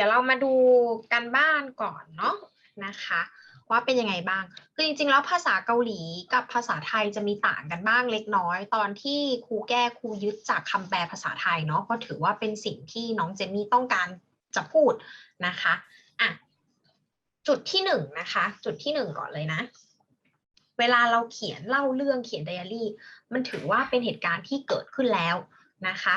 ดี๋ยวเรามาดูกันบ้านก่อนเนาะนะคะ ว่าเป็นยังไงบ้าง คือจริงๆ แล้วภาษาเกาหลีกับภาษาไทยจะมีต่างกันบ้างเล็กน้อย ตอนที่ครูแก้ครูยึดจากคำแปลภาษาไทยเนาะเพราะถือว่าเป็นสิ่งที่น้องเจนนี่ต้องการจะพูดนะคะอะจุดที่หนึ่งนะคะ จุดที่หนึ่งก่อนเลยนะเวลาเราเขียนเล่าเรื่องเขียนไดอารี่ มันถือว่าเป็นเหตุการณ์ที่เกิดขึ้นแล้วนะคะ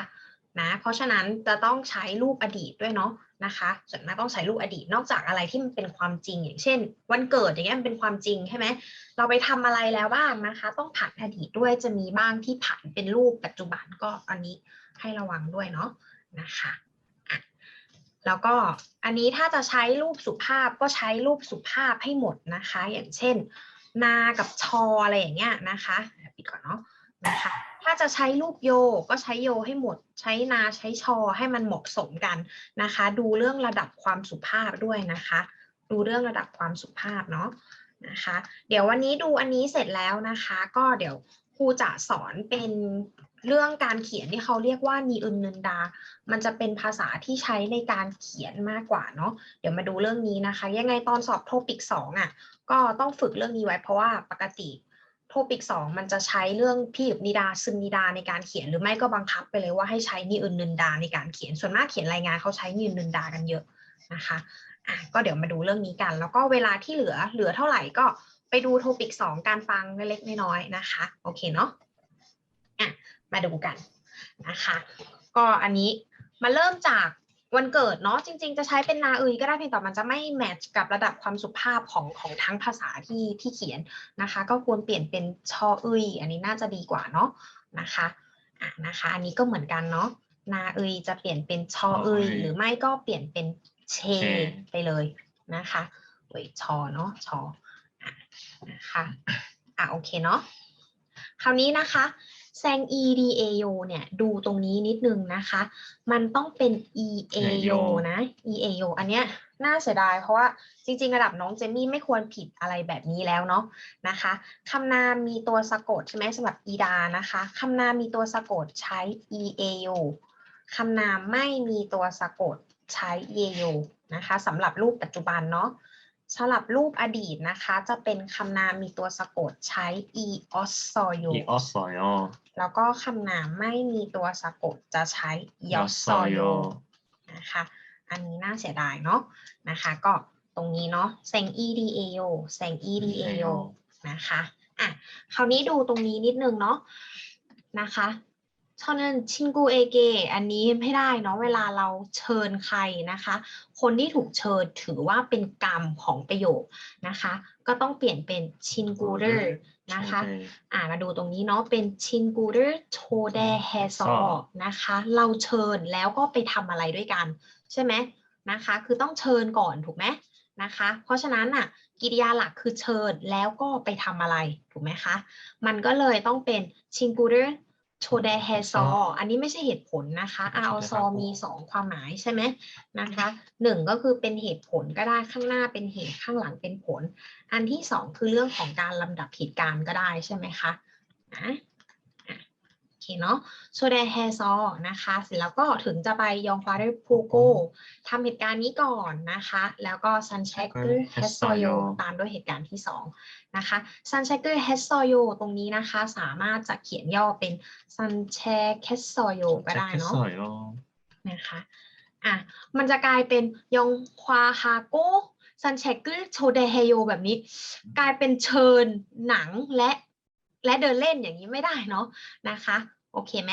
นะเพราะฉะนั้นจะต้องใช้รูปอดีตด้วยเนาะ นะคะส่วนมากต้องใช้รูปอดีตนอกจากอะไรที่มันเป็นความจริง อย่างเช่น วันเกิดอย่างเงี้ยมันเป็นความจริงใช่ไหมเราไปทำอะไรแล้วบ้างนะคะ ต้องผ่านอดีตด้วยจะมีบ้างที่ผ่านเป็นรูปปัจจุบันก็อันนี้ให้ระวังด้วยเนาะนะคะแล้วก็อันนี้ถ้าจะใช้รูปสุภาพก็ใช้รูปสุภาพให้หมดนะคะ อย่างเช่น นากับชออะไรอย่างเงี้ยนะคะปิดก่อนเนาะนะคะาจะใช้รูปโยก็ใช้โยให้หมด ใช้นาใช้ชอให้มันเหมาะสมกันนะคะ ดูเรื่องระดับความสุภาพด้วยนะคะ ดูเรื่องระดับความสุภาพเนาะนะคะ เดี๋ยววันนี้ดูอันนี้เสร็จแล้วนะคะ ก็เดี๋ยวครูจะสอนเป็นเรื่องการเขียนที่เขาเรียกว่านีอึนนึนดา มันจะเป็นภาษาที่ใช้ในการเขียนมากกว่าเนาะ เดี๋ยวมาดูเรื่องนี้นะคะ ยังไงตอนสอบโทปิกสองอะ ก็ต้องฝึกเรื่องนี้ไว้เพราะว่าปกติ โทปิกสองมันจะใช้เรื่องพี่หยบนิดาซึมนิดาในการเขียนหรือไม่ก็บังคับไปเลยว่าให้ใช้นิอึนนึนดาในการเขียนส่วนมากเขียนรายงานเขาใช้นิอึนนึนดากันเยอะนะคะอะก็เดี๋ยวมาดูเรื่องนี้กัน แล้วก็เวลาที่เหลือเหลือเท่าไหร่ก็ไปดูโทปิกสองการฟังเล็กๆน้อยๆนะคะ โอเคเนาะอะมาดูกันนะคะ ก็อันนี้มาเริ่มจาก วันเกิดเนาะจริง ๆ จะใช้เป็นนาเอยก็ได้เพียงแต่มันจะไม่แมทช์กับระดับความสุภาพของของทั้งภาษาที่ที่เขียนนะคะ ก็ควรเปลี่ยนเป็นชอเอยอันนี้น่าจะดีกว่าเนาะนะคะอะนะคะ อันนี้ก็เหมือนกันเนาะนาเอยจะเปลี่ยนเป็นชอเอยหรือไม่ก็เปลี่ยนเป็นเชไปเลยนะคะเว้ยชอเนาะชออะนะคะอะโอเคเนาะคราวนี้นะคะ แซง e d a o เนี่ยดูตรงนี้นิดนึงนะคะ มันต้องเป็น e a o นะ e a o อันเนี้ยน่าเสียดายเพราะว่าจริง ๆ ระดับน้องเจมี่ไม่ควรผิดอะไรแบบนี้แล้วเนาะนะคะคำนามมีตัวสะกดใช่ไหมสำหรับอีดานะคะคำนามมีตัวสะกดใช้ e a o คำนามไม่มีตัวสะกดใช้ e a o นะคะสำหรับรูปปัจจุบันเนาะ สำหรับรูปอดีตนะคะ จะเป็นคำนามมีตัวสะกดใช้ e o s o y o อีออสซอแล้วก็คำนามไม่มีตัวสะกดจะใช้ y o s o y o นะคะ อันนี้น่าเสียดายเนาะนะคะ ก็ตรงนี้เนาะเซง e d a o เซง e d a o นะคะอะคราวนี้ดูตรงนี้นิดนึงเนาะนะคะ ชอนั้นชินกูเอเกอันนี้ไม่ได้เนาะเวลาเราเชิญใครนะคะ คนที่ถูกเชิญถือว่าเป็นกรรมของประโยคนะคะ ก็ต้องเปลี่ยนเป็นชินกูเดอร์นะคะ초대อ่ามาดูตรงนี้เนาะเป็นชินกูเดอร์โชเดเฮซอนะคะ เราเชิญแล้วก็ไปทำอะไรด้วยกัน ใช่ไหมนะคะ คือต้องเชิญก่อนถูกไหมนะคะ เพราะฉะนั้นอะกิริยาหลักคือเชิญแล้วก็ไปทำอะไรถูกไหมคะ มันก็เลยต้องเป็นชินกูเดอร์ โชเดเฮซออันนี้ไม่ใช่เหตุผลนะคะอาอซอมีสองความหมายใช่ไหมนะคะหนึ่งก็คือเป็นเหตุผลก็ได้ข้างหน้าเป็นเหตุข้างหลังเป็นผล อันที่สองคือเรื่องของการลำดับเหตุการณ์ก็ได้ใช่ไหมคะอะอะโอ เคเนาะโชเดนแฮซอนะคะ เสร็จแล้วก็ถึงจะไปยองฟาเดพูโกทำเหตุการณ์นี้ก่อนนะคะ แล้วก็ซันเชคเกอร์แฮซอโยตามด้วยเหตุการณ์ที่ 2 นะคะซันเชคเกอร์แฮซอโยตรงนี้นะคะ สามารถจะเขียนย่อเป็นซันเชคแฮซอโยก็ได้เนาะนะคะอะมันจะกลายเป็นยองควาฮาโกซันเชคเกอร์โชเดเฮโยแบบนี้ กลายเป็นเชิญหนังและ และเดินเล่นอย่างนี้ไม่ได้เนาะนะคะ โอเคไหม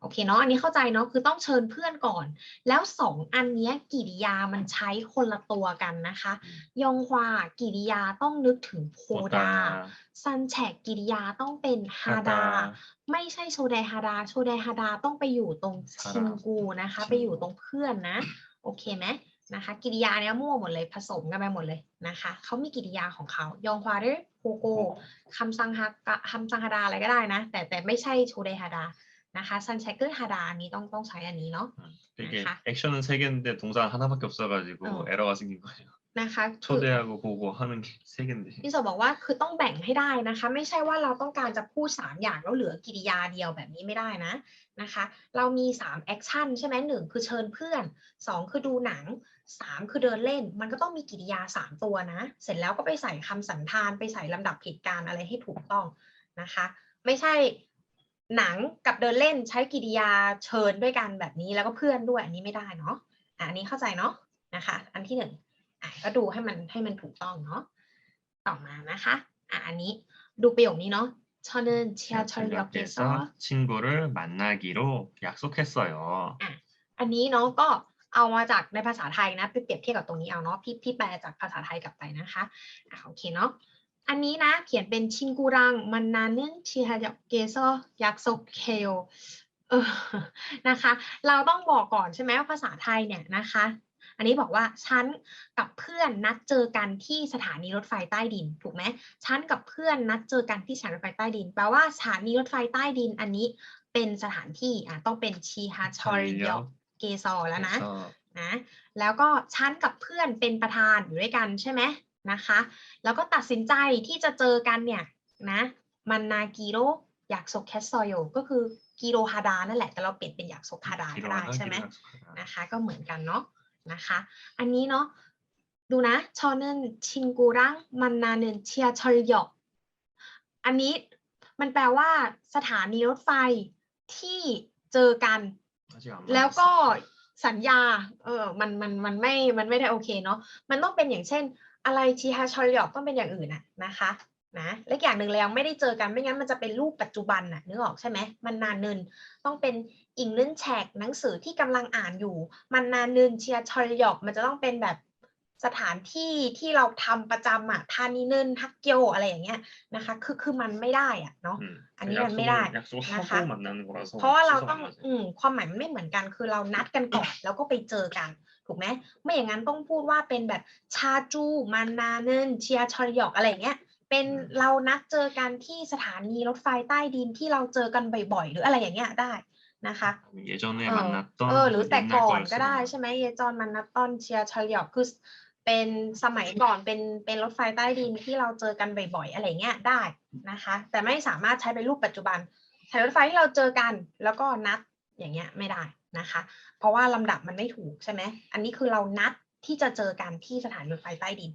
โอเคเนาะอันนี้เข้าใจเนาะคือต้องเชิญเพื่อนก่อน แล้ว 2 อันนี้กิริยามันใช้คนละตัวกันนะคะ ยองควากิริยาต้องนึกถึงโพดาซันแฉกกิริยาต้องเป็นฮาดา ไม่ใช่โชเดฮาดาโชเดฮาดาต้องไปอยู่ตรงชิงกูนะคะ ไปอยู่ตรงเพื่อนนะ โอเคไหม นะคะ กิริยาเนี้ยมั่วหมดเลยผสมกันไปหมดเลยนะคะ เขามีกิริยาของเขา ยองควาเดโกโกคำซังฮากะคำซังฮาดาอะไรก็ได้นะ แต่แต่ไม่ใช่โชเดฮาดานะคะซันแชกเกอร์ฮาดาอันนี้ต้องต้องใช้อันนี้เนาะ되게 아하. 액션은 세 개인데 동사는 하나밖에 없어가지고 어. 에러가 생긴 거예요. นะคะคือ 초대하고 보고 하는 게 세 개인데. พี่โสบอกว่าคือต้องแบ่งให้ได้นะคะ ไม่ใช่ว่าเราต้องการจะพูด 3 อย่างแล้วเหลือกิริยาเดียวแบบนี้ไม่ได้นะนะคะ เรามี3แอคชั่นใช่ไหมหนึ่งคือเชิญเพื่อน 2 คือดูหนัง 3 คือเดินเล่น มันก็ต้องมีกิริยา 3 ตัวนะ เสร็จแล้วก็ไปใส่คำสันธานไปใส่ลำดับเหตุการณ์อะไรให้ถูกต้องนะคะ ไม่ใช่หนังกับเดินเล่นใช้กิริยาเชิญด้วยกันแบบนี้แล้วก็เพื่อนด้วยอันนี้ไม่ได้เนาะอ่ะอันนี้เข้าใจเนาะนะคะ อันที่หนึ่งอ่ะก็ดูให้มันให้มันถูกต้องเนาะ ต่อมานะคะอ่ะอันนี้ดูประโยคนี้เนาะ저는 지하철역에서 지하철역에서 친구를 만나기로 약속했어요. อันนี้เนาะก็ เอามาจากในภาษาไทยนะไปเปรียบเทียบกับตรงนี้เอาเนาะพี่พี่แปลจากภาษาไทยกลับไปนะคะอะโอเคเนาะอันนี้นะเขียนเป็นชินกูรังมันนานึนชิฮายอกเกโซยักโซเคโอเออนะคะ เราต้องบอกก่อนใช่ไหมว่าภาษาไทยเนี่ยนะคะ อันนี้บอกว่าฉันกับเพื่อนนัดเจอกันที่สถานีรถไฟใต้ดิน ถูกไหมฉันกับเพื่อนนัดเจอกันที่สถานีรถไฟใต้ดิน แปลว่าสถานีรถไฟใต้ดินอันนี้เป็นสถานที่อะต้องเป็นชิฮาชอริย เกซอแล้วนะนะ แล้วก็ฉันกับเพื่อนเป็นประธานอยู่ด้วยกันใช่ไหมนะคะ แล้วก็ตัดสินใจที่จะเจอกันเนี่ยนะมันนากิโรอยากโกแคสซอยก็คือกิโรฮาดานั่นแหละ แต่เราเปลี่ยนเป็นอยากโกฮาดาก็ได้ใช่ไหมนะคะ ก็เหมือนกันเนาะนะคะ อันนี้เนาะดูนะชอนเนนชินกูรังมันนาเนนเชียชอลยอกอันนี้มันแปลว่าสถานีรถไฟที่เจอกัน แล้วก็สัญญา เออ มัน มัน มันไม่ มันไม่ได้โอเคเนาะ มันต้องเป็นอย่างเช่น อะไรชีฮาชอยหยอกต้องเป็นอย่างอื่นอะนะคะ นะ และอย่างหนึ่งแล้วไม่ได้เจอกัน ไม่งั้นมันจะเป็นรูปปัจจุบันอะนึกออกใช่ไหม มันนานเนิน ต้องเป็นอิงเล่นแฉกหนังสือที่กำลังอ่านอยู่ มันนานเนินเชียร์ชอยหยอกมันจะต้องเป็นแบบ สถานที่ที่เราทำประจำอะทานิเนินทักเกียวอะไรอย่างเงี้ยนะคะ คือคือมันไม่ได้อะเนาะอันนี้มันไม่ได้นะคะเพราะว่าเราต้องอืความหมายมันไม่เหมือนกันคือเรานัดกันก่อนแล้วก็ไปเจอกันถูกไหมไม่อย่างนั้นต้องพูดว่าเป็นแบบชาจูมานาเนินเชียชอรยอกอะไรเงี้ยเป็นเรานัดเจอกันที่สถานีรถไฟใต้ดินที่เราเจอกันบ่อยๆ หรืออะไรอย่างเงี้ยได้นะคะเยจอนเนี่ยมันนัดต้นเออหรือแต่ก่อนก็ได้ใช่ไหมเยจอนมันนัดต้นเชียชอรยอกคือ เป็นสมัยก่อนเป็นเป็นรถไฟใต้ดินที่เราเจอกันบ่อยๆอะไรเงี้ยได้นะคะ แต่ไม่สามารถใช้เป็นรูปปัจจุบัน ใช้รถไฟที่เราเจอกันแล้วก็นัดอย่างเงี้ยไม่ได้นะคะ เพราะว่าลำดับมันไม่ถูกใช่ไหมอันนี้คือเรานัดที่จะเจอกันที่สถานรถไฟใต้ดิน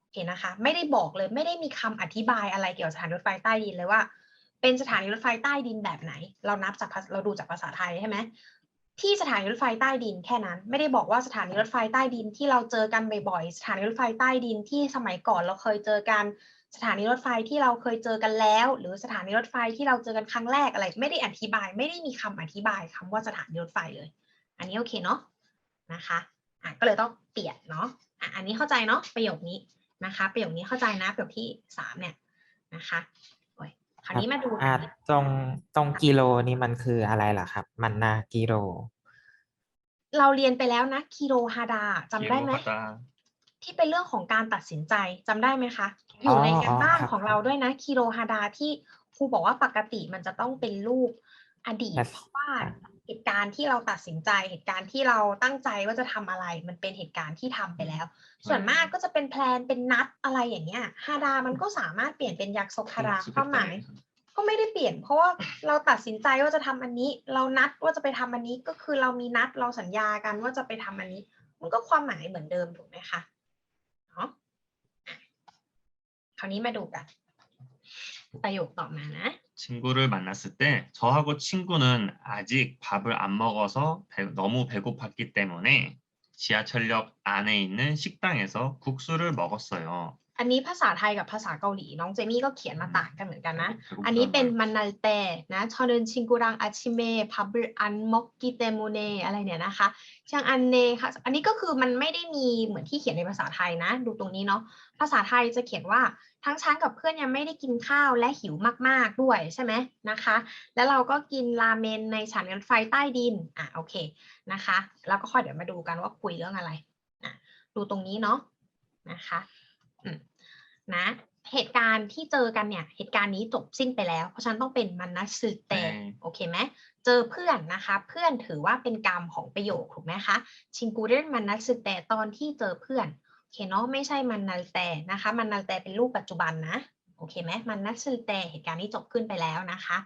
โอเคนะคะ ไม่ได้บอกเลยไม่ได้มีคำอธิบายอะไรเกี่ยวกับสถานรถไฟใต้ดินเลยว่า เป็นสถานีรถไฟใต้ดินแบบไหน เรานับจากเราดูจากภาษาไทยใช่ไหม ที่สถานีรถไฟใต้ดินแค่นั้น ไม่ได้บอกว่าสถานีรถไฟใต้ดินที่เราเจอกันบ่อยๆ สถานีรถไฟใต้ดินที่สมัยก่อนเราเคยเจอกันสถานีรถไฟที่เราเคยเจอกันแล้ว หรือสถานีรถไฟที่เราเจอกันครั้งแรกอะไร ไม่ได้อธิบาย ไม่ได้มีคำอธิบายคำว่าสถานีรถไฟเลย อันนี้โอเคเนาะนะคะอะก็เลยต้องเปลี่ยนเนาะอะอันนี้เข้าใจเนาะประโยคนี้นะคะ ประโยคนี้เข้าใจนะประโยคที่สามเนี่ยนะคะ คราวนี้มาดูตรงตรงกิโลนี่มันคืออะไรล่ะครับ มันนากิโล เราเรียนไปแล้วนะกิโลฮาดาจำได้ไหม ที่เป็นเรื่องของการตัดสินใจจำได้ไหมคะ อยู่ในการบ้านของเราด้วยนะกิโลฮาดาที่ครูบอกว่าปกติมันจะต้องเป็นรูปอดีตเพราะว่า เหตุการณ์ที่เราตัดสินใจ เหตุการณ์ที่เราตั้งใจว่าจะทำอะไร มันเป็นเหตุการณ์ที่ทำไปแล้ว ส่วนมากก็จะเป็นแพลนเป็นนัดอะไรอย่างเงี้ยฮาดามันก็สามารถเปลี่ยนเป็นยักษ์โซฮาดาความหมายก็ไม่ได้เปลี่ยน เพราะว่าเราตัดสินใจว่าจะทำอันนี้ เรานัดว่าจะไปทำอันนี้ก็คือเรามีนัดเราสัญญากันว่าจะไปทำอันนี้ มันก็ความหมายเหมือนเดิมถูกไหมคะเนาะอะคราวนี้มาดูกัน ประโยคต่อมานะ 친구를 만났을 때 저하고 친구는 아직 밥을 안 먹어서 배- 너무 배고팠기 때문에 지하철역 안에 있는 식당에서 국수를 먹었어요. อันนี้ภาษาไทยกับภาษาเกาหลีน้องเจมี่ก็เขียนมาต่างกันเหมือนกันนะ อันนี้เป็นมันนาเตนะชอนเดนชิงกุรังอาชิเมพับอันมอกกิเตมูเนอะไรเนี่ยนะคะช่างอันเนค่ะ อันนี้ก็คือมันไม่ได้มีเหมือนที่เขียนในภาษาไทยนะ ดูตรงนี้เนาะ ภาษาไทยจะเขียนว่าทั้งฉันกับเพื่อนยังไม่ได้กินข้าวและหิวมาก ๆด้วยใช่ไหมนะคะ แล้วเราก็กินราเมนในฉันกันไฟใต้ดิน อะโอเคนะคะ แล้วก็ค่อยเดี๋ยวมาดูกันว่าคุยเรื่องอะไร อะดูตรงนี้เนาะนะคะ อืม นะ เหตุการณ์ที่เจอกันเนี่ย เหตุการณ์นี้จบสิ้นไปแล้ว เพราะฉะนันต้องเป็นมันนัสึเต 네. โอเคไหมเจอเพื่อนนะคะ เพื่อนถือว่าเป็นกรรมของประโยคถูกไหมคะชิงกูเรนมันนัสึเตตอนที่เจอเพื่อนเคเนาะไม่ใช่มันนัลแต่นะคะ มันนัลแต่เป็นรูปปัจจุบันนะโอเคไหมมันนัสลแต่เหตุการณ์นี้จบขึ้นไปแล้วนะคะ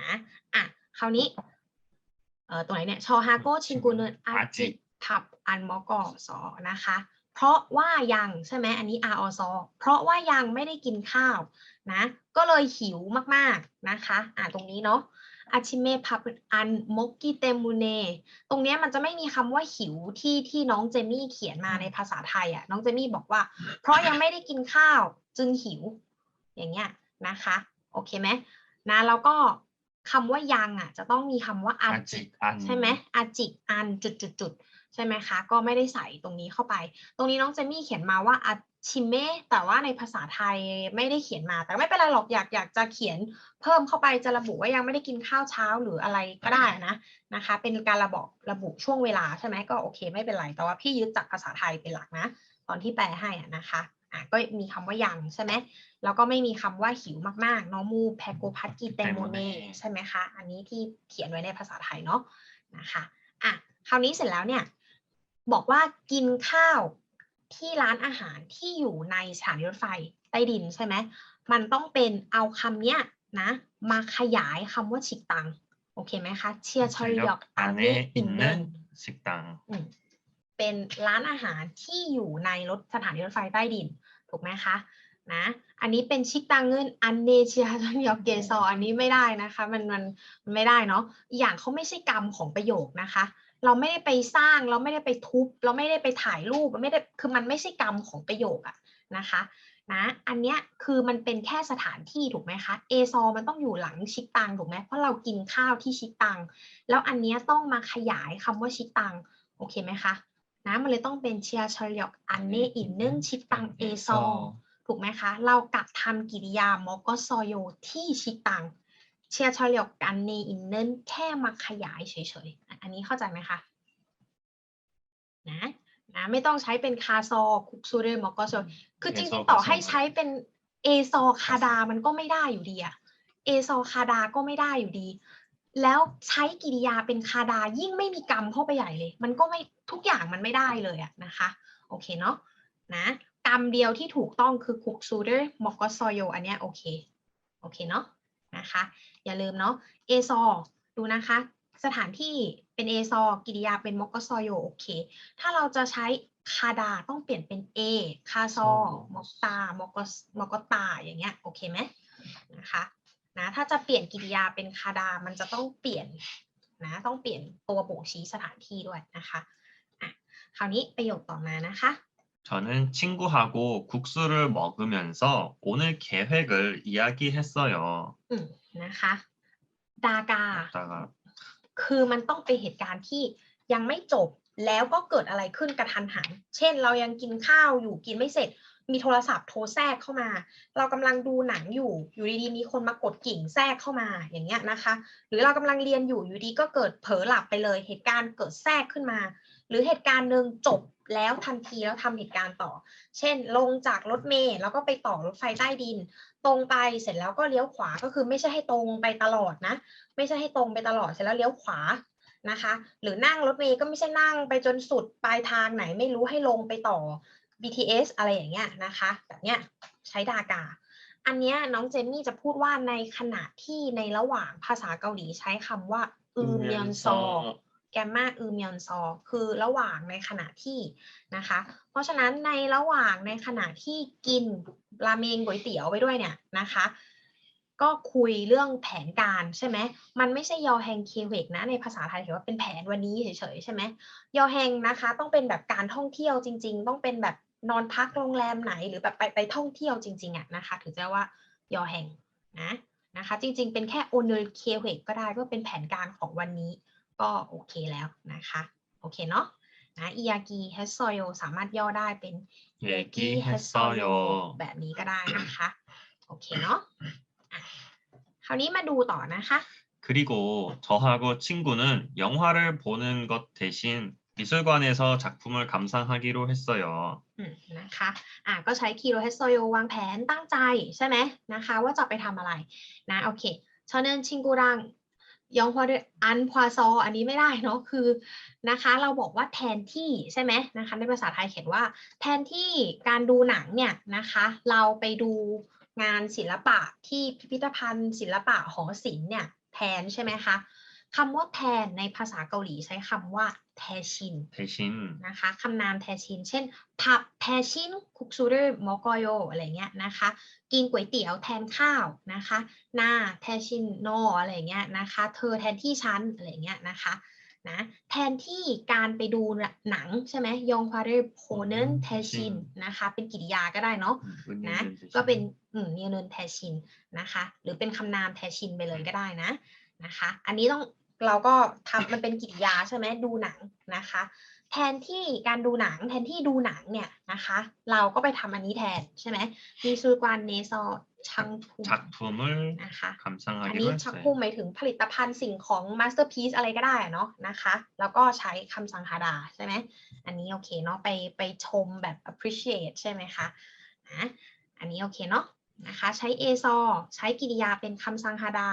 นะอะคราวนี้เอ่อตรงไหนเนี่ยชอฮาโกชินกูเนอาจิทับอันมอกอสอนะคะ เพราะว่ายังใช่ไหมอันนี้อาอซอเพราะว่ายังไม่ได้กินข้าวนะ ก็เลยหิวมากๆนะคะ อ่าตรงนี้เนาะอาชิเมพับอันมกกิเตมูเนตรงนี้มันจะไม่มีคำว่าหิวที่ที่น้องเจมี่เขียนมาในภาษาไทยอะ่ะ น้องเจมี่บอกว่า เพราะยังไม่ได้กินข้าวจึงหิว อย่างเงี้ยนะคะ โอเคไหมนะแล้วก็คำว่ายังอะ จะต้องมีคำว่าอาจิกใช่ไหมอาจิกอันจุดจุดจุด ใช่ไหมคะ ก็ไม่ได้ใส่ตรงนี้เข้าไป ตรงนี้น้องเจมี่เขียนมาว่าอาชิเมะแต่ว่าในภาษาไทยไม่ได้เขียนมา แต่ไม่เป็นไรหรอกอยากอยากจะเขียนเพิ่มเข้าไปจะระบุว่ายังไม่ได้กินข้าวเช้าหรืออะไรก็ได้นะนะคะ เป็นการระบอกระบุช่วงเวลาใช่ไหมก็โอเค ไม่เป็นไรแต่ว่าพี่ยึดจากภาษาไทยเป็นหลักนะ ตอนที่แปลให้อะนะคะอะก็มีคำว่ายังใช่ไหมแล้วก็ไม่มีคำว่าหิวมากๆนอมูแพโกพัดกีแตงโมเนใช่ไหมคะ อันนี้ที่เขียนไว้ในภาษาไทยเนาะนะคะอะคราวนี้เสร็จแล้วเนี่ย บอกว่ากินข้าวที่ร้านอาหารที่อยู่ในสถานีรถไฟใต้ดินใช่ไหม มันต้องเป็นเอาคำเนี้ยนะ มาขยายคำว่าฉิกตัง โอเคไหมคะเชียชริยอกตังเนอินเนฉิกตังเป็นร้านอาหารที่อยู่ในรถสถานีรถไฟใต้ดิน ถูกไหมคะนะ อันนี้เป็นชิกตังเงินอันเนเชียชริยอกเกซออันนี้ไม่ได้นะคะ มันมันไม่ได้เนาะอย่างเขาไม่ใช่กรรมของประโยคนะคะ เราไม่ได้ไปสร้างเราไม่ได้ไปทุบ เราไม่ได้ไปถ่ายรูปมันไม่ได้คือมันไม่ใช่กรรมของประโยคอะนะคะนะอันเนี้ยคือมันเป็นแค่สถานที่ถูกไหมคะเอซอมันต้องอยู่หลังชิกตังถูกไหมเพราะเรากินข้าวที่ชิกตัง แล้วอันเนี้ยต้องมาขยายคำว่าชิกตังโอเคไหมคะนะมันเลยต้องเป็นเชียร์ชอยอกอันเนอินเนื่งชิกตังเอซอถูกไหมคะ เรากลับทำกิริยามอกซอโยที่ชิตัง เชียร์ชอลยอกกันเนอินเนนแค่มาขยายเฉยๆ อันนี้เข้าใจไหมคะ นะนะไม่ต้องใช้เป็นคาซอคุกซูเรมอกซอคือจริงๆต่อให้ใช้เป็นเอซอคาดามันก็ไม่ได้อยู่ดีอะเอซอคาดาก็ไม่ได้อยู่ดี แล้วใช้กิริยาเป็นคาดายิ่งไม่มีกรรมเข้าไปใหญ่เลย มันก็ไม่ทุกอย่างมันไม่ได้เลยอะนะคะ โอเคเนาะนะกรรมเดียวที่ถูกต้องคือคุกซูเดอร์มอกซอโยอันเนี้ยโอเค โอเคเนาะ นะคะ อย่าลืมเนาะเอซอดูนะคะ สถานที่เป็นเอซอกิริยาเป็นมอกซอโยโอเค ถ้าเราจะใช้คาดาต้องเปลี่ยนเป็นเอคาซอมอกตามอกสมอกตาอย่างเงี้ยโอเคไหมนะคะนะถ้าจะเปลี่ยนกิริยาเป็นคาดามันจะต้องเปลี่ยนนะต้องเปลี่ยนตัวบ่งชี้สถานที่ด้วยนะคะอะคราวนี้ประโยคต่อมานะคะ 저는 친구하고 국수를 먹으면서 오늘 계획을 이야기했어요. อืมนะคะ ดากา 다가 คือมันต้องเป็นเหตุการณ์ที่ยังไม่จบแล้วก็เกิดอะไรขึ้นกระทันหัน เช่น เรายังกินข้าวอยู่กินไม่เสร็จ มีโทรศัพท์โทรแทรกเข้ามา เรากำลังดูหนังอยู่ อยู่ดีๆมีคนมากดกิ่งแทรกเข้ามาอย่างเงี้ยนะคะ หรือเรากำลังเรียนอยู่อยู่ดีก็เกิดเผลอหลับไปเลย เหตุการณ์เกิดแทรกขึ้นมา หรือเหตุการณ์หนึ่งจบแล้วทันทีแล้วทำเหตุการณ์ต่อ เช่น ลงจากรถเมล์แล้วก็ไปต่อรถไฟใต้ดิน ตรงไปเสร็จแล้วก็เลี้ยวขวาก็คือไม่ใช่ให้ตรงไปตลอดนะ ไม่ใช่ให้ตรงไปตลอดเสร็จแล้วเลี้ยวขวานะคะ หรือนั่งรถเมล์ก็ไม่ใช่นั่งไปจนสุดปลายทางไหนไม่รู้ให้ลงไปต่อ BTS อะไรอย่างเงี้ยนะคะ แบบเนี้ยใช้ดากา อันเนี้ยน้องเจนนี่จะพูดว่าในขณะที่ในระหว่างภาษาเกาหลีใช้คำว่าอืมยอนซอ แกมมาอืมยอนซอคือระหว่างในขณะที่นะคะ เพราะฉะนั้นในระหว่างในขณะที่กินราเมงก๋วยเตี๋ยวไปด้วยเนี่ยนะคะ ก็คุยเรื่องแผนการใช่ไหมมันไม่ใช่ยอแฮงเคเวกนะในภาษาไทยถือว่าเป็นแผนวันนี้เฉยๆใช่ไหมยอแฮงนะคะ ต้องเป็นแบบการท่องเที่ยวจริง ๆ ต้องเป็นแบบนอนพักโรงแรมไหนหรือแบบไปไปท่องเที่ยวจริงๆอะนะคะถือจะว่ายอแฮงนะนะคะ จริงๆ เป็นแค่โอนเนอร์เคเวกก็ได้ก็เป็นแผนการของวันนี้ ก็โอเคแล้วนะคะ โอเคเนาะนะอียากิเฮสโซโยสามารถย่อได้เป็น 얘기했어요. แบบนี้ก็ได้นะคะ โอเคเนาะอ่ะคราวนี้มาดูต่อนะคะ 그리고 저하고 친구는 영화를 보는 것 대신 미술관에서 작품을 감상하기로 했어요. อืมนะคะ อ่ะก็ใช้คีโรเฮสโซโยวางแผนตั้งใจใช่ไหมนะคะ ว่าจะไปทำอะไรนะโอเคชอนึนชิงกูรัง ยองพออันพอซออันนี้ไม่ได้เนาะคือนะคะเราบอกว่าแทนที่ใช่ไหมนะคะในภาษาไทยเขียนว่า แทนที่การดูหนังเนี่ยนะคะ เราไปดูงานศิลปะที่พิพิธภัณฑ์ ศิลปะหอศิลป์เนี่ยแทนใช่ไหมคะ คำว่าแทนในภาษาเกาหลีใช้คำว่าแทชินแทชินนะคะคำนามแทชิน เช่น ผับแทชินคุกซูเร่มอกโยอะไรเงี้ยนะคะ กินก๋วยเตี๋ยวแทนข้าวนะคะหน้าแทชินโนอะไรเงี้ยนะคะ เธอแทนที่ฉันอะไรเงี้ยนะคะนะแทนที่การไปดูหนังใช่ไหมยองควาเรโพเนนแทชินนะคะ เป็นกิริยาก็ได้เนาะนะก็เป็นอืมเนินนแทชินนะคะ หรือเป็นคำนามแทชินไปเลยก็ได้นะนะคะ อันนี้ต้อง เราก็ทำมันเป็นกิจยาใช่ไหมดูหนังนะคะ แทนที่การดูหนัง แทนที่ดูหนังเนี่ยนะคะ เราก็ไปทำอันนี้แทนใช่ไหมมีซูกวนเนซอชังพูชักพูมนะคะคำสั่งอันนี้ชักพูหมายถึงผลิตภัณฑ์สิ่งของมาสเตอร์พีซอะไรก็ได้เนาะนะคะ แล้วก็ใช้คำสังฮาดาใช่ไหมอันนี้โอเคเนาะไปไปชมแบบ appreciate ใช่ไหมคะอันนี้โอเคเนาะนะคะ ใช้เอซอใช้กิริยาเป็นคำสังฮาดา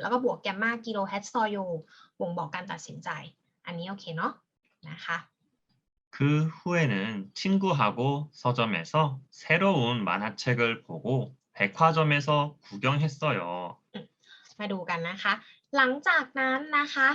แล้วก็บวกแกมมากิโลเฮตซอยโยบ่งบอกการตัดสินใจ อันนี้โอเคเนาะนะคะ 그 후에는 친구하고 서점에서 새로운 만화책을 보고 백화점에서 구경했어요. มาดูกันนะคะ หลังจากนั้นนะคะ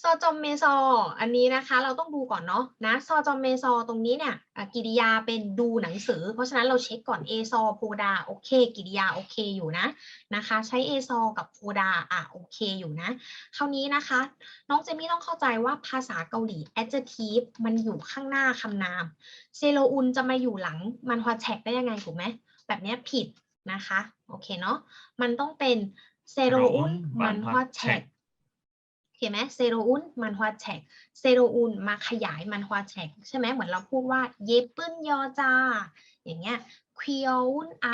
ซอจอมเมซอ อันนี้นะคะเราต้องดูก่อนเนาะนะซอจอมเมซอตรงนี้เนี่ยอะกิริยาเป็นดูหนังสือ เพราะฉะนั้นเราเช็คก่อนเอซอโพดาโอเค กิริยาโอเคอยู่นะนะคะ ใช้เอซอกับโพดาอะโอเคอยู่นะ คราวนี้นะคะ น้องเจมี่ต้องเข้าใจว่าภาษาเกาหลี adjective มันอยู่ข้างหน้าคำนาม เซโลอุนจะมาอยู่หลังมันฮวาแท็กได้ยังไงถูกไหมแบบเนี้ยผิดนะคะโอเคเนาะมันต้องเป็นเซโรอุนมันฮวาแท็ก เห็นไหมเซโรอุนมันฮวาแฉกเซโรอุนมาขยายมันฮวาแฉกใช่ไหมเหมือนเราพูดว่าเยปื้นยอจา อย่างเงี้ยควีอุนไอ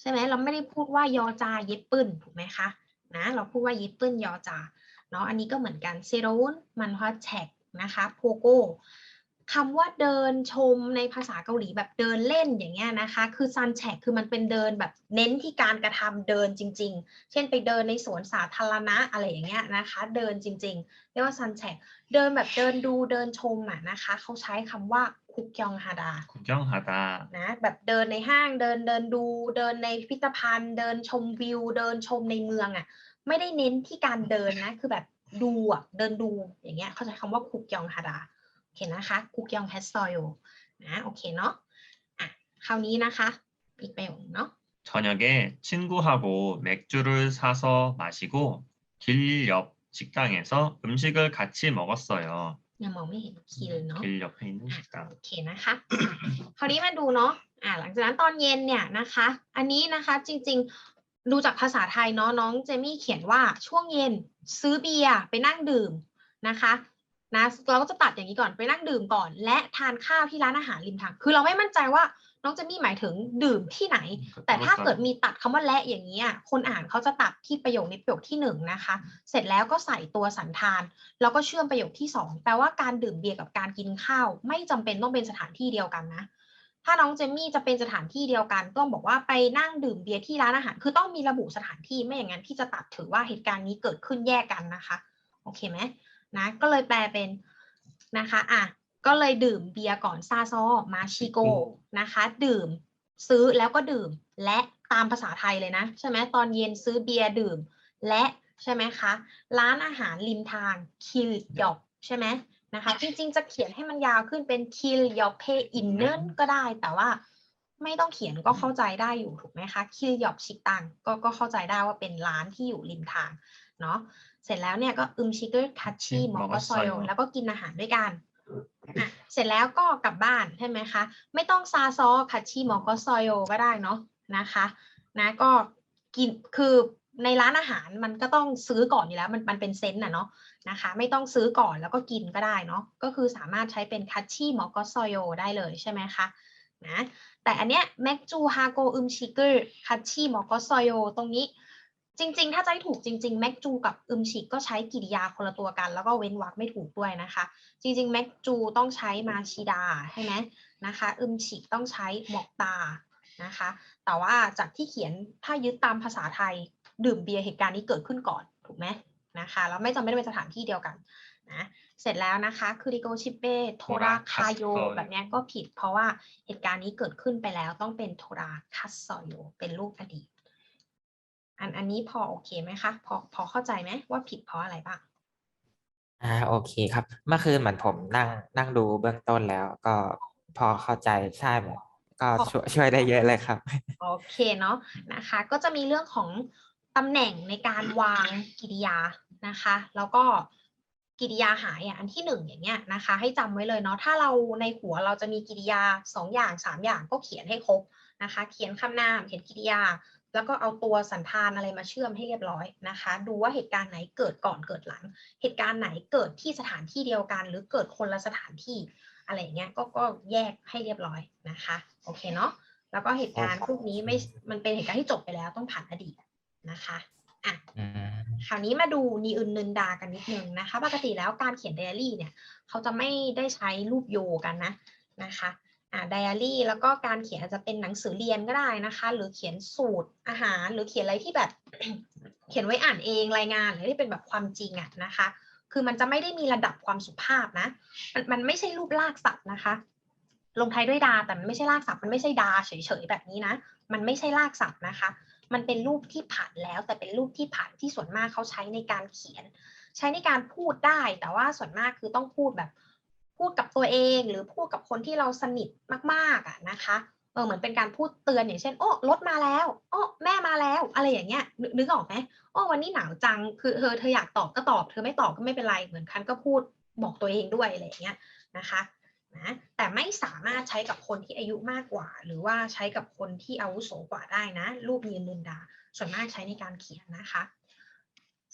ใช่ไหมเราไม่ได้พูดว่ายอจาเยปื้นถูกไหมคะนะเราพูดว่าเยปื้นยอจาเนาะอันนี้ก็เหมือนกันเซโรอุนมันฮวาแฉกนะคะโพโก คำว่าเดินชมในภาษาเกาหลีแบบเดินเล่นอย่างเงี้ยนะคะ คือซันแชกคือมันเป็นเดินแบบเน้นที่การกระทำเดินจริง ๆ เช่นไปเดินในสวนสาธารณะอะไรอย่างเงี้ยนะคะ เดินจริง ๆ เรียกว่าซันแชกเดินแบบเดินดูเดินชมอะนะคะ เขาใช้คำว่าคุกยองฮาดาคุกยองฮาดานะแบบเดินในห้างเดินเดินดู เดินในพิพิธภัณฑ์ เดินชมวิว เดินชมในเมืองอะ ไม่ได้เน้นที่การเดินนะ คือแบบดูอะเดินดูอย่างเงี้ยเขาใช้คำว่าคุกยองฮาดา เคนะคะคุกยองแฮสซอยนะโอเคเนาะอ่ะคราวนี้นะคะ อีกประโยคเนาะ 저녁에 친구하고 맥주를 사서 마시고 길 옆 식당에서 음식을 같이 먹었어요. ยังมองไม่เห็นคีย์เลยเนาะ 길 옆에 있는 식당. โอเคนะคะ คราวนี้มาดูเนาะ อ่า หลังจากนั้นตอนเย็นเนี่ยนะคะ อันนี้นะคะจริงๆ ดูจากภาษาไทยเนาะน้องเจมี่เขียนว่าช่วงเย็นซื้อเบียร์ไปนั่งดื่มนะคะ นะเราก็จะตัดอย่างนี้ก่อนไปนั่งดื่มก่อน และทานข้าวที่ร้านอาหารริมทาง คือเราไม่มั่นใจว่าน้องเจมี่หมายถึงดื่มที่ไหน แต่ถ้าเกิดมีตัดคำว่าและอย่างนี้ยคนอ่านเขาจะตัดที่ประโยคในประโยคที่หนึ่งนะคะ เสร็จแล้วก็ใส่ตัวสันธาน แล้วก็เชื่อมประโยคที่สองแปลว่าการดื่มเบียร์กับการกินข้าว ไม่จำเป็นต้องเป็นสถานที่เดียวกันนะ ถ้าน้องเจมมี่จะเป็นสถานที่เดียวกัน ต้องบอกว่าไปนั่งดื่มเบียร์ที่ร้านอาหาร คือต้องมีระบุสถานที่ไม่อย่างนั้นที่จะตัดถือว่าเหตุการณ์นี้เกิดขึ้นแยกกันนะคะ โอเคไหม นะก็เลยแปลเป็นนะคะอะก็เลยดื่มเบียร์ก่อนซาซอมาชิโกนะคะ ดื่มซื้อแล้วก็ดื่มและตามภาษาไทยเลยนะ ใช่ไหมตอนเย็นซื้อเบียร์ดื่ม และใช่ไหมคะร้านอาหารริมทางคิลยอกใช่ไหมนะคะ จริงๆจะเขียนให้มันยาวขึ้นเป็นคิลยอกเพอินเนนก็ได้ แต่ว่าไม่ต้องเขียนก็เข้าใจได้อยู่ถูกไหมคะคิลยอกชิตังก็ก็เข้าใจได้ว่าเป็นร้านที่อยู่ริมทางเนาะ เสร็จแล้วเนี่ยก็อึมชิเกอร์คัชชี่มอกซอยแล้วก็กินอาหารด้วยกันอะเสร็จแล้วก็กลับบ้านใช่ไหมคะ ไม่ต้องซาซอคัชชิมอก็ซอยโอก็ได้เนาะนะคะนะก็กินคือในร้านอาหารมันก็ต้องซื้อก่อนอยู่แล้วมันมันเป็นเซนต์น่ะเนาะนะคะ ไม่ต้องซื้อก่อนแล้วก็กินก็ได้เนาะก็คือสามารถใช้เป็นคัชชิมอก็ซอยโอได้เลยใช่ไหมคะนะแต่อันเนี้ยแม็กจูฮาโกอึมชิเกอร์คัชชิมอก็ซอยโอตรงนี้ จริง ๆ ถ้าจะให้ถูกจริงๆแม็กจูกับอึมชิก็ใช้กริยาคนละตัวกัน แล้วก็เว้นวรรคไม่ถูกด้วยนะคะ จริงๆแม็กจูต้องใช้มาชิดาใช่ไหมนะคะอึมฉิต้องใช้หมอกตานะคะ แต่ว่าจากที่เขียนถ้ายึดตามภาษาไทยดื่มเบียร์เหตุการณ์นี้เกิดขึ้นก่อนถูกไหมนะคะแล้วไม่จำเป็นต้องเป็นสถานที่เดียวกันนะเสร็จแล้วนะคะคือริโกชิเปโทราคาโย Toracasoyo แบบเนี้ยก็ผิดเพราะว่าเหตุการณ์นี้เกิดขึ้นไปแล้วต้องเป็นโทราคัสโซโยเป็นรูปอดีต อันอันนี้พอโอเคไหมคะ พอพอเข้าใจไหมว่าผิดเพราะอะไรบ้าง อ่าโอเคครับ เมื่อคืนเหมือนผมนั่งนั่งดูเบื้องต้นแล้ว ก็พอเข้าใจใช่เหมือนก็พอช่วยช่วยได้เยอะเลยครับ โอเคเนาะนะคะ ก็จะมีเรื่องของตำแหน่งในการวางกิริยานะคะ แล้วก็กิริยาหายอะอันที่หนึ่งอย่างเงี้ยนะคะ ให้จำไว้เลยเนาะถ้าเราในหัวเราจะมีกิริยาสองอย่างสามอย่างก็เขียนให้ครบนะคะ เขียนคำนามเขียนกิริยา แล้วก็เอาตัวสันธานอะไรมาเชื่อมให้เรียบร้อยนะคะ ดูว่าเหตุการณ์ไหนเกิดก่อนเกิดหลัง เหตุการณ์ไหนเกิดที่สถานที่เดียวกัน หรือเกิดคนละสถานที่อะไรอย่างเงี้ยก็ก็แยกให้เรียบร้อยนะคะโอเคเนาะแล้วก็เหตุการณ์พวกนี้ไม่มันเป็นเหตุการณ์ที่จบไปแล้วต้องผ่านอดีตนะคะอะอืมคราวนี้มาดูนีอึนนึนดากันนิดนึงนะคะ ปกติแล้วการเขียนไดอารี่เนี่ย เขาจะไม่ได้ใช้รูปโยกันนะนะคะอ่า ไดอารี่แล้วก็การเขียนอาจจะเป็นหนังสือเรียนก็ได้นะคะ หรือเขียนสูตรอาหาร หรือเขียนอะไรที่แบบ เขียนไว้อ่านเองรายงานหรือที่เป็นแบบความจริงอะนะคะ คือมันจะไม่ได้มีระดับความสุภาพนะมันมันไม่ใช่รูปลากศัพท์นะคะ ลงท้ายด้วยดาแต่มันไม่ใช่ลากศัพท์มันไม่ใช่ดาเฉยๆแบบนี้นะ มันไม่ใช่ลากศัพท์นะคะ มันเป็นรูปที่ผ่านแล้ว แต่เป็นรูปที่ผ่านที่ส่วนมากเขาใช้ในการเขียน ใช้ในการพูดได้ แต่ว่าส่วนมากคือต้องพูดแบบ พูดกับตัวเองหรือพูดกับคนที่เราสนิทมากๆอะนะคะเออเหมือนเป็นการพูดเตือนอย่างเช่น โอ้รถมาแล้ว โอ้แม่มาแล้ว อะไรอย่างเงี้ยนึกออกไหมโอ้วันนี้หนาวจังคือเธอเธออยากตอบก็ตอบ เธอไม่ตอบก็ไม่เป็นไรเหมือนคันก็พูดบอกตัวเองด้วยอะไรอย่างเงี้ยนะคะนะแต่ไม่สามารถใช้กับคนที่อายุมากกว่า หรือว่าใช้กับคนที่อาวุโสกว่าได้นะ รูปยืนลืนดา ส่วนมากใช้ในการเขียนนะคะ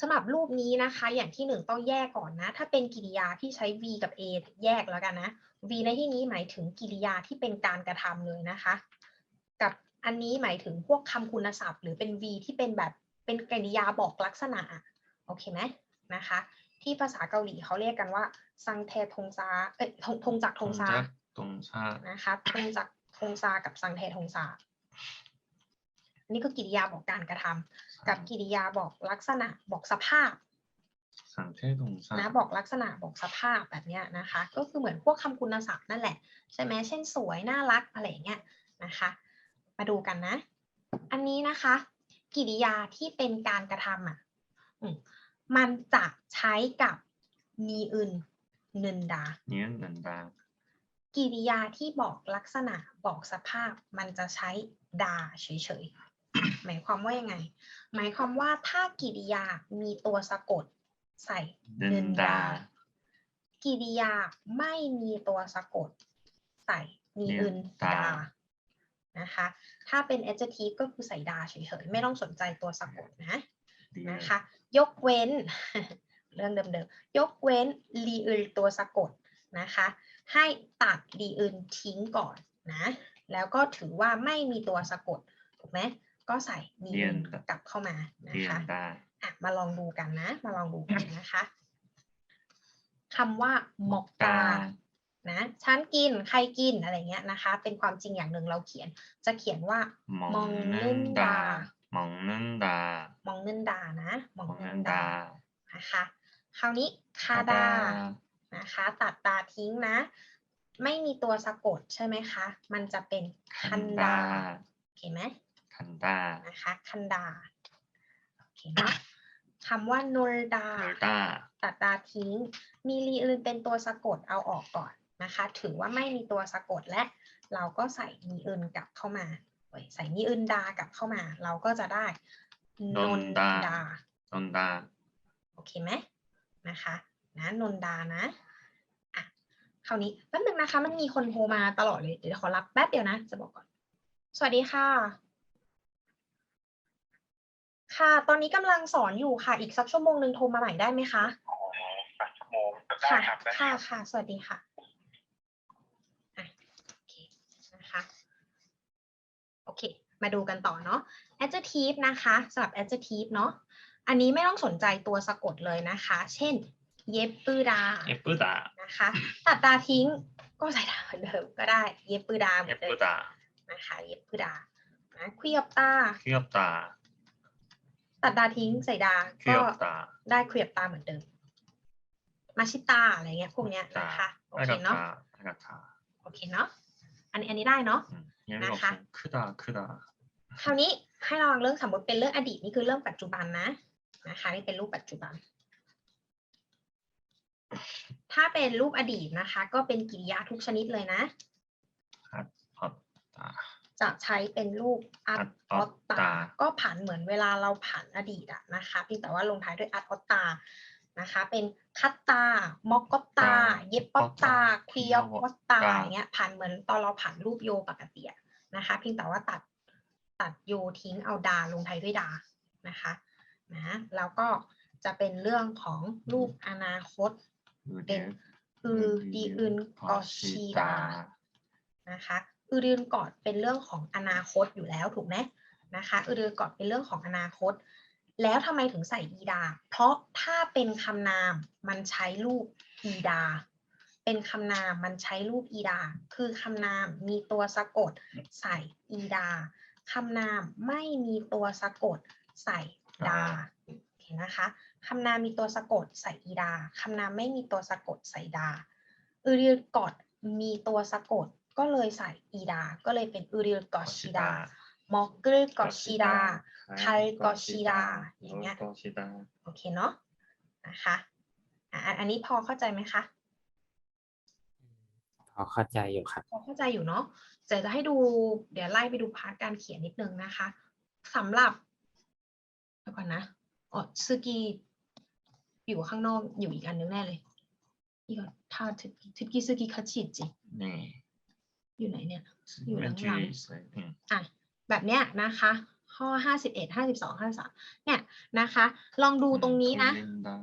สำหรับรูปนี้นะคะ อย่างที่หนึ่งต้องแยกก่อนนะ ถ้าเป็นกริยาที่ใช้ v กับ a แยกแล้วกันนะ v ในที่นี้หมายถึงกริยาที่เป็นการกระทำเลยนะคะ กับอันนี้หมายถึงพวกคำคุณศัพท์ หรือเป็น v ที่เป็นแบบเป็นกริยาบอกลักษณะโอเคไหมนะคะ ที่ภาษาเกาหลีเขาเรียกกันว่าซังแททงซาเอ้ยทงทงจักทงซาทงจากทงซานะคะทงจักทงซากับซังแททงซา นี่ก็กิริยาบอกการกระทำ กับกิริยาบอกลักษณะบอกสภาพนะบอกลักษณะบอกสภาพแบบนี้นะคะ ก็คือเหมือนพวกคำคุณศัพท์นั่นแหละใช่ไหมเช่นสวยน่ารักอะไรเงี้ยนะคะ มาดูกันนะ อันนี้นะคะ กิริยาที่เป็นการกระทำอะมันจะใช้กับมีอื่นเนินดาเนี้ยเนินดากิริยาที่บอกลักษณะบอกสภาพ มันจะใช้ดาเฉย หมายความว่ายังไง หมายความว่าถ้ากิริยามีตัวสะกดใส่เดินดา กิริยาไม่มีตัวสะกดใส่มีอื่นดานะคะ ถ้าเป็น adjective ก็คือใส่ดาเฉยๆ ไม่ต้องสนใจตัวสะกดนะนะคะ ยกเว้น เรื่องเดิมๆ ยกเว้นรีอื่นตัวสะกดนะคะ ให้ตัดรีอื่นทิ้งก่อนนะ แล้วก็ถือว่าไม่มีตัวสะกด ถูกไหม ก็ใส่นี้กลับเข้ามานะคะะมาลองดูกันนะ มาลองดูกันนะคะคำว่าหมกตานะฉันกินใครกินอะไรเงี้ยนะคะ เป็นความจริงอย่างหนึ่งเราเขียน จะเขียนว่ามองนึ่นดามองนึ่นดามองนึ่นดานะมองนึ่นดานะคะคราวนี้คาดานะคะ ตัดตาทิ้งนะ ไม่มีตัวสะกดใช่ไหมคะ มันจะเป็นคันดาโอเคไหม คันดานะคะคันดาโอเคนะคำว่าโนรดาดาตัดดาทิ้ง มีลีอื่นเป็นตัวสะกดเอาออกก่อนนะคะ ถือว่าไม่มีตัวสะกดและ เราก็ใส่มีอื่นกลับเข้ามาใส่มีอื่นดากลับเข้ามา เราก็จะได้นนดานนดาโอเคไหมนะคะนะนนดานะอะคราวนี้แป๊บนึงนะคะ มันมีคนโทรมาตลอดเลยเดี๋ยวขอรับแป๊บเดียวนะ จะบอกก่อน สวัสดีค่ะ ค่ะ ตอนนี้กำลังสอนอยู่ค่ะ อีกสักชั่วโมงหนึ่งโทรมาใหม่ได้ไหมคะ อ๋อสักชั่วโมงได้ ค่ะ ครับได้ค ค่ะ รับ ค่ะ สวัสดีค่ะอ่ะโอเค นะคะ โอเค มาดูกันต่อเนาะ adjective นะคะสำหรับ adjective เนาะ อันนี้ไม่ต้องสนใจตัวสะกดเลยนะคะ เช่น เย็บปืดา 예쁘다, นะคะ ตัดตาทิ้ง ก็ใส่ดาเหมือนเดิมก็ได้ เย็บปืดาเหมือนเดิม 예쁘다, นะคะ เย็บปืดานะคุยกับตา 귀엽다, ตัดดาทิ้งใส่ดา ก็ 귀엽다. ได้เคลียบตาเหมือนเดิม มาชิตาอะไรเงี้ยพวกเนี้ยนะคะ โอเคเนาะ 빨갛다. 빨갛다. โอเคเนาะ อันนี้อันนี้ได้นาะ 음, 예외가 나가. 없어. 크다, 크다. คราวนี้ให้ระวังเรื่องสมมติเป็นเรื่องอดีตนี่คือเรื่องปัจจุบันนะนะคะนี่เป็นรูปปัจจุบัน ถ้าเป็นรูปอดีตนะคะ ก็เป็นกริยาทุกชนิดเลยนะ 었다. จะใช้เป็นรูปอัดออตตาตา ก็ผันเหมือนเวลาเราผันอดีตอะนะคะเพียงแต่ว่าลงท้ายด้วยอัดออตตานะคะ เป็นคัตตา มอกกอตตา เย็บปอตตาควียอตตาอย่างเงี้ยผันเหมือนตอนเราผันรูปโยปกติอะนะคะเพียงแต่ว่าตัดตัดโยทิ้งเอาดาลงท้ายด้วยดานะคะนะแล้วก็จะเป็นเรื่องของรูปอนาคตเป็นอือดีอึนกอชีดานะคะ อือเรือนกอดเป็นเรื่องของอนาคตอยู่แล้วถูกไหมนะคะอือเรือนกอดเป็นเรื่องของอนาคต แล้วทำไมถึงใส่อีดา เพราะถ้าเป็นคำนามมันใช้รูปอีดา เป็นคำนามมันใช้รูปอีดา คือคำนามมีตัวสะกดใส่อีดาคำนามไม่มีตัวสะกดใส่ดาโอเคนะคะคำนามมีตัวสะกดใส่อีดาคำนามไม่มีตัวสะกดใส่ดาอือเรียกอดมีตัวสะกด ก็เลยใส่อีดา ก็เลยเป็นอือเรียกอชิดามอกกรึกอชิดา 칼 것이다. อย่างเงี้ย 것이다. โอเคเนาะนะคะอ่ะอันอันนี้พอเข้าใจไหมคะ พอเข้าใจอยู่ครับ พอเข้าใจอยู่เนาะเดี๋ยวจะให้ดูเดี๋ยวไล่ไปดูพาร์ทการเขียนนิดนึงนะคะสำหรับเดี๋ยวก่อนนะอ๋อซึกีอยู่ข้างนอกอยู่อีกอันนึงแน่เลยอีกอนถ้าทึบทึบกีซึกีคัตชิจิ 네. อยู่ไหนเนี่ย อยู่หลังๆอะแบบเนี้ยนะคะ ข้อห้าสิบเอ็ดห้าสิบสองห้าสามเนี่ยนะคะ ลองดูตรงนี้นะ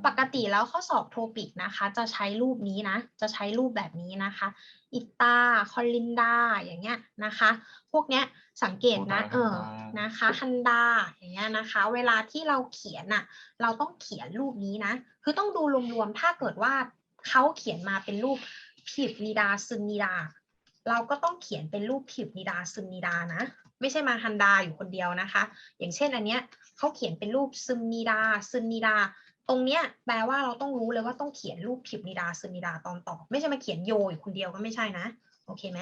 ปกติแล้วข้อสอบโทปิกนะคะ จะใช้รูปนี้นะ จะใช้รูปแบบนี้นะคะ อิตาคอลินดา อย่างเงี้ยนะคะ พวกเนี้ยสังเกตนะ เออ นะคะฮันดา อย่างเงี้ยนะคะ เวลาที่เราเขียนอะเราต้องเขียนรูปนี้นะ คือต้องดูรวมๆ ถ้าเกิดว่าเขาเขียนมาเป็นรูปผิดนีดาซึนนีดา เราก็ต้องเขียนเป็นรูปผิบนิดาซึนนิดานะ ไม่ใช่มาฮันดาอยู่คนเดียวนะคะ อย่างเช่นอันเนี้ยเขาเขียนเป็นรูปซึมนิดาซึนนิดา ตรงเนี้ยแปลว่าเราต้องรู้เลยว่าต้องเขียนรูปผิบนิดาซึมนิดาตอนตอบไม่ใช่มาเขียนโยอยู่คนเดียวก็ไม่ใช่นะ โอเคไหม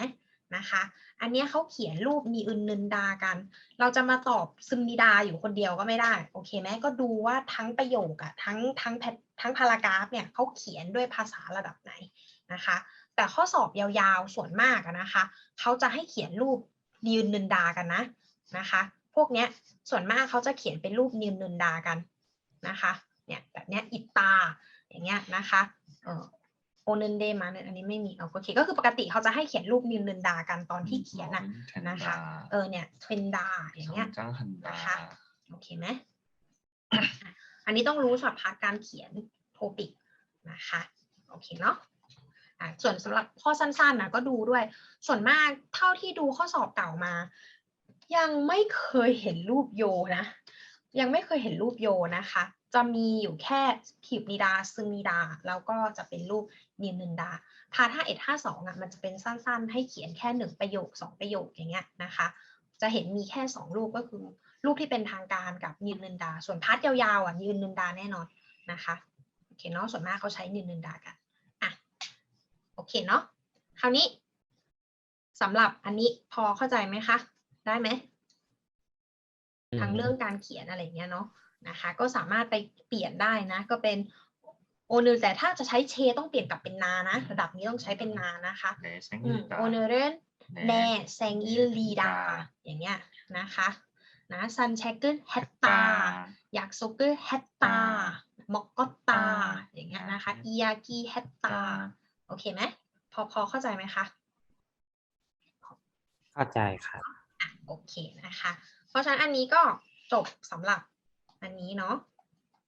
นะคะ อันเนี้ยเขาเขียนรูปมีอึนนึนดากัน เราจะมาตอบซึมนิดาอยู่คนเดียวก็ไม่ได้ โอเคไหมก็ดูว่าทั้งประโยคอะทั้งทั้งแพททั้งพารากราฟเนี่ยเขาเขียนด้วยภาษาระดับไหนนะคะ แต่ข้อสอบยาวๆส่วนมากนะคะเขาจะให้เขียนรูปยืนนินดากันนะนะคะ พวกเนี้ยส่วนมากเขาจะเขียนเป็นรูปยืนนินดากันนะคะเนี่ยแบบเนี้ยอิตาอย่างเงี้ยนะคะเออโอนินเดมาเนี่ยอันนี้ไม่มีโอเคก็คือปกติเขาจะให้เขียนรูปยืนนินดากันตอนที่เขียนนะนะคะเออเนี่ยเทนดาอย่างเงี้ยนะคะโอเคไหมอันนี้ต้องรู้สำหรับพาร์การเขียนโทปิกนะคะโอเคเนาะ ส่วนสำหรับข้อสั้นๆนะก็ดูด้วย ส่วนมากเท่าที่ดูข้อสอบเก่ามา ยังไม่เคยเห็นรูปโยนะ ยังไม่เคยเห็นรูปโยนะคะ จะมีอยู่แค่ขีบนิดาซึมนิดา แล้วก็จะเป็นรูปนินนินดาพาร์ทห้าเอ็ดห้าสองอะมันจะเป็นสั้นๆ ให้เขียนแค่หนึ่งประโยคสองประโยคอย่างเงี้ยนะคะ จะเห็นมีแค่สองรูปก็คือรูปที่เป็นทางการกับยืนนินดา ส่วนพาร์ทยาวๆอะยืนนินดาแน่นอนนะคะโอเคเนาะส่วนมากเขาใช้ยืนนินดากันอะ โอเคเนาะคราวนี้สำหรับอันนี้พอเข้าใจไหมคะ ได้ไหมทั้งเรื่องการเขียนอะไรเงี้ยเนาะนะคะ ก็สามารถไปเปลี่ยนได้นะ ก็เป็นโอเนอร์แต่ถ้าจะใช้เชต้องเปลี่ยนกลับเป็นนานะ ระดับนี้ต้องใช้เป็นนานะคะโอเนอร์เรนแน่แซงอิลีดาอย่างเงี้ยนะคะนะซันแชกเกอร์แฮตตาอยากโซเกอร์แฮตตามอกกตาอย่างเงี้ยนะคะอียากีแฮตตา โอเคไหมพอพอเข้าใจไหมคะเข้าใจครับอะโอเคนะคะ เพราะฉะนั้นอันนี้ก็จบสำหรับอันนี้เนาะ